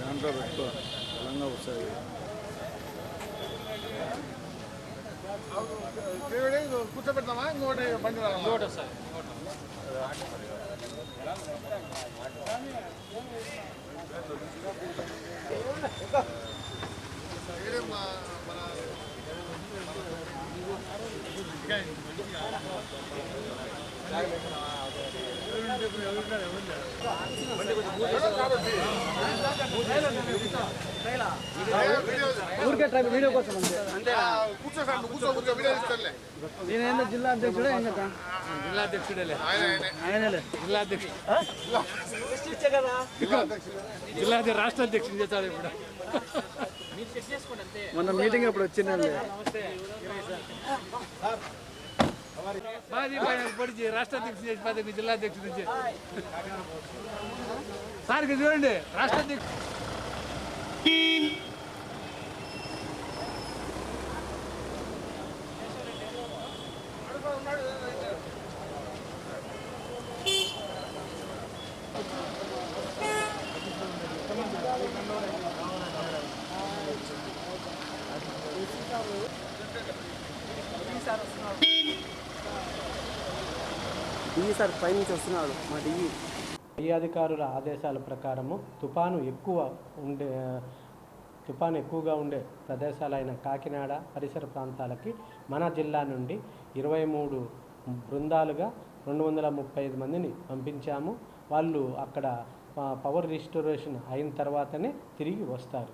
దాంట్లో పెట్టుకో బలంగా వస్తుంది కూర్చోబెడతామా ఇంకోటి బండి ఇంకోటి ఊరికే ట్రై వీడియో కోసం అంతే. నేనేందో జిల్లా అధ్యక్షుడే ఏం కదా జిల్లా అధ్యక్షుడేలే. ఆయన ఆయనే. ఆయనలే. జిల్లా అధ్యక్షుడు. జిల్లా అధ్యక్షుడు రాష్ట్ర అధ్యక్షుడు చేస్తాడు ఇప్పుడు? మొన్న మీటింగ్ అప్పుడు వచ్చిందండి. మాది పైన పొడిచి రాష్ట్ర అధ్యక్షుడు చేసి పది మీ జిల్లా అధ్యక్షుడు నుంచి సార్ ఇక్కడ చూడండి రాష్ట్ర అధ్యక్షుడు డిఈ సార్ పైనుంచి వస్తున్నాడు మా డిఈ పై అధికారుల ఆదేశాల ప్రకారము తుఫాను ఎక్కువ ఉండే తుఫాను ఎక్కువగా ఉండే ప్రదేశాలైన కాకినాడ పరిసర ప్రాంతాలకి మన జిల్లా నుండి ఇరవై మూడు బృందాలుగా రెండు వందల ముప్పై ఐదు మందిని పంపించాము. వాళ్ళు అక్కడ పవర్ రిస్టోరేషన్ అయిన తర్వాతనే తిరిగి వస్తారు.